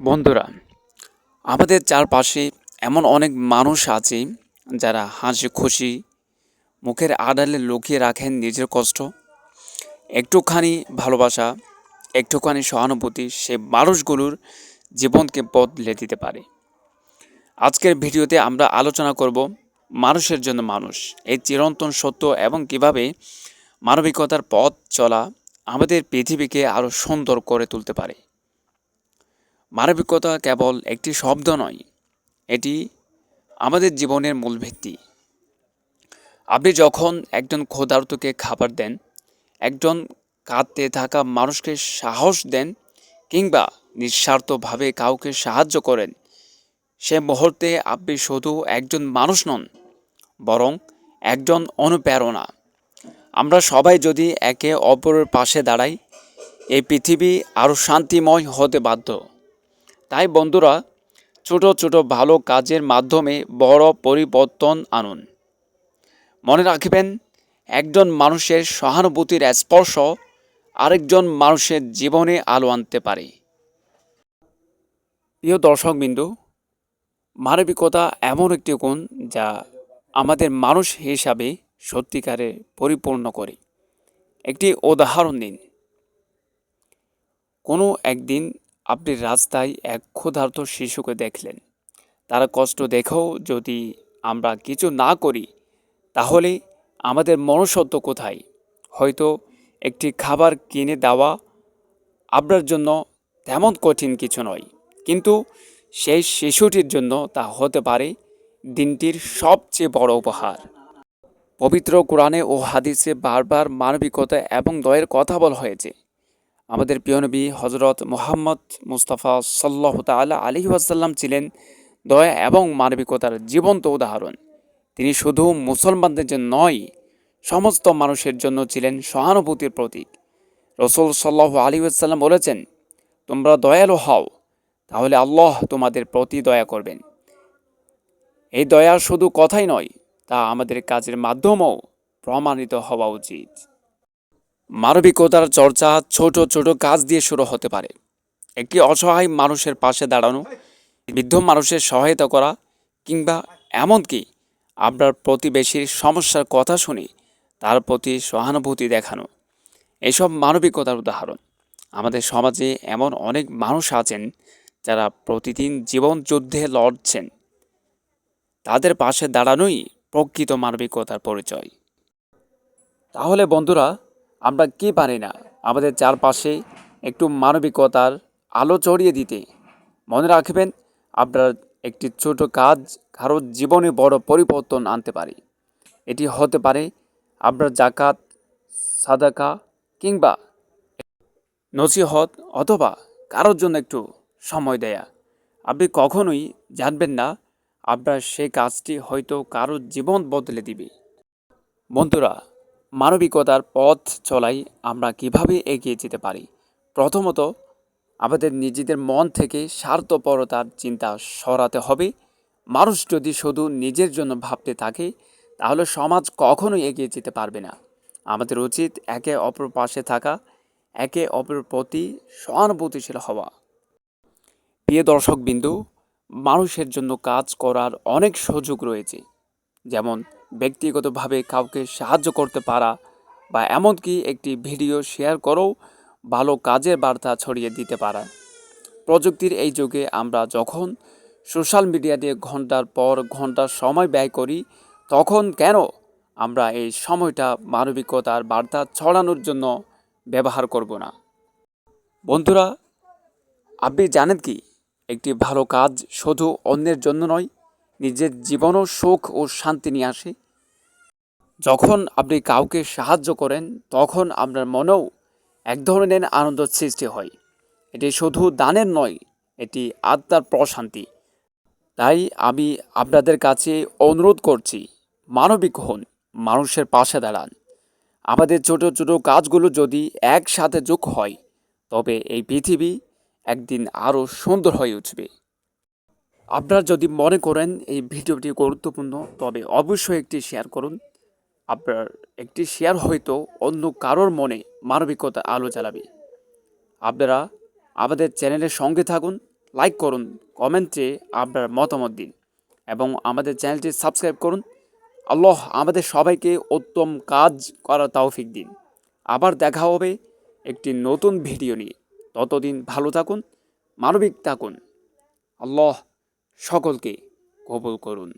বন্ধুরা, আমাদের চারপাশে এমন অনেক মানুষ আছে যারা হাসি, খুশি, মুখের আড়ালে লুকিয়ে রাখেন নিজের কষ্ট। একটুখানি ভালোবাসা, একটুখানি সহানুভূতি সে মানুষগুলোর জীবনকে বদলে দিতে পারে। আজকের ভিডিওতে আমরা আলোচনা করব মানুষের জন্য মানুষ, এই চিরন্তন সত্য এবং কীভাবে মানবিকতার পথ চলা আমাদের পৃথিবীকে আরও সুন্দর করে তুলতে পারে। মানবিকতা কেবল একটি শব্দ নয়, এটি আমাদের জীবনের মূল ভিত্তি। আপনি যখন একজন ক্ষুধার্তকে খাবার দেন, একজন কাঁদতে থাকা মানুষকে সাহস দেন, কিংবা নিঃস্বার্থভাবে কাউকে সাহায্য করেন, সে মুহূর্তে আপনি শুধু একজন মানুষ নন, বরং একজন অনুপ্রেরণা। আমরা সবাই যদি একে অপরের পাশে দাঁড়াই, এই পৃথিবী আরও শান্তিময় হতে বাধ্য। তাই বন্ধুরা, ছোট ছোট ভালো কাজের মাধ্যমে বড় পরিবর্তন আনুন। মনে রাখবেন, একজন মানুষের সহানুভূতির স্পর্শ আরেকজন মানুষের জীবনে আলো আনতে পারে। প্রিয় দর্শকবিন্দু মানবিকতা এমন একটি গুণ যা আমাদের মানুষ হিসাবে সত্যিকারে পরিপূর্ণ করে। একটি উদাহরণ দিন। কোনো একদিন আপনি রাস্তায় এক ক্ষুধার্ত শিশুকে দেখলেন। তার কষ্ট দেখেও যদি আমরা কিছু না করি, তাহলে আমাদের মনুষ্যত্ব কোথায়? হয়তো একটি খাবার কিনে দেওয়া আপনার জন্য তেমন কঠিন কিছু নয়, কিন্তু সেই শিশুটির জন্য তা হতে পারে দিনটির সবচেয়ে বড় উপহার। পবিত্র কোরআনে ও হাদিসে বারবার মানবিকতা এবং দয়ের কথা বলা হয়েছে। আমাদের প্রিয়নবী হজরত মোহাম্মদ মুস্তাফা সাল্লাহ তালা আলী ওয়াসাল্লাম ছিলেন দয়া এবং মানবিকতার জীবন্ত উদাহরণ। তিনি শুধু মুসলমানদের জন্য নয়, সমস্ত মানুষের জন্য ছিলেন সহানুভূতির প্রতীক। রসুল সাল্লাহ আলী ওয়াসাল্লাম বলেছেন, তোমরা দয়ালু হও, তাহলে আল্লাহ তোমাদের প্রতি দয়া করবেন। এই দয়া শুধু কথাই নয়, তা আমাদের কাজের মাধ্যমেও প্রমাণিত হওয়া উচিত। মানবিকতার চর্চা ছোট ছোট কাজ দিয়ে শুরু হতে পারে। একটি অসহায় মানুষের পাশে দাঁড়ানো, বৃদ্ধ মানুষের সহায়তা করা, কিংবা এমনকি আপনার প্রতিবেশীর সমস্যার কথা শুনে তার প্রতি সহানুভূতি দেখানো, এসব মানবিকতার উদাহরণ। আমাদের সমাজে এমন অনেক মানুষ আছেন যারা প্রতিদিন জীবন যুদ্ধে লড়ছেন। তাদের পাশে দাঁড়ানোই প্রকৃত মানবিকতার পরিচয়। তাহলে বন্ধুরা আমরা কি পারি না? আমাদের চারপাশে একটু মানবিকতার আলো চড়িয়ে দিতে। মনে রাখবেন আপনার একটি ছোট কাজ কারোর জীবনে বড় পরিবর্তন আনতে পারে। এটি হতে পারে আপনার জাকাত, সাদাকা কিংবা নসিহত অথবা কারোর জন্য একটু সময় দেয়া। আপনি কখনোই জানবেন না আপনার সেই কাজটি হয়তো কারোর জীবন বদলে দিবে। বন্ধুরা মানবিকতার পথ চলাই আমরা কীভাবে এগিয়ে যেতে পারি? প্রথমত, আমাদের নিজেদের মন থেকে স্বার্থপরতার চিন্তা সরাতে হবে। মানুষ যদি শুধু নিজের জন্য ভাবতে থাকে, তাহলে সমাজ কখনোই এগিয়ে যেতে পারবে না। আমাদের উচিত একে অপর পাশে থাকা, একে অপরের প্রতি সহানুভূতিশীল হওয়া। প্রিয় দর্শক বিন্দু মানুষের জন্য কাজ করার অনেক সুযোগ রয়েছে। যেমন ব্যক্তিগতভাবে কাউকে সাহায্য করতে পারা বা এমনকি একটি ভিডিও শেয়ার করেও ভালো কাজের বার্তা ছড়িয়ে দিতে পারা। প্রযুক্তির এই যুগে আমরা যখন সোশ্যাল মিডিয়া দিয়ে ঘণ্টার পর ঘণ্টা সময় ব্যয় করি, তখন কেন আমরা এই সময়টা মানবিকতার বার্তা ছড়ানোর জন্য ব্যবহার করব না? বন্ধুরা, আপনি জানেন কি, একটি ভালো কাজ শুধু অন্যের জন্য নয়, নিজের জীবনও সুখ ও শান্তি নিয়ে আসে। যখন আপনি কাউকে সাহায্য করেন, তখন আপনার মনেও এক ধরনের আনন্দ সৃষ্টি হয়। এটি শুধু দানের নয়, এটি আত্মার প্রশান্তি। তাই আমি আপনাদের কাছে অনুরোধ করছি, মানবিক হন, মানুষের পাশে দাঁড়ান। আমাদের ছোট ছোট কাজগুলো যদি একসাথে যোগ হয়, তবে এই পৃথিবী একদিন আরও সুন্দর হয়ে উঠবে। আপনার যদি মনে করেন এই ভিডিওটি গুরুত্বপূর্ণ, তবে অবশ্যই একটি শেয়ার করুন। আপনার একটি শেয়ার হয়তো অন্য কারোর মনে মানবিকতা আলো জ্বালাবে। আপনারা আমাদের চ্যানেলের সঙ্গে থাকুন, লাইক করুন, কমেন্টে আপনার মতামত দিন এবং আমাদের চ্যানেলটি সাবস্ক্রাইব করুন। আল্লাহ আমাদের সবাইকে উত্তম কাজ করার তৌফিক দিন। আবার দেখা হবে একটি নতুন ভিডিও নিয়ে। ততদিন ভালো থাকুন, মানবিক থাকুন। আল্লাহ সকলকে কবুল করুন।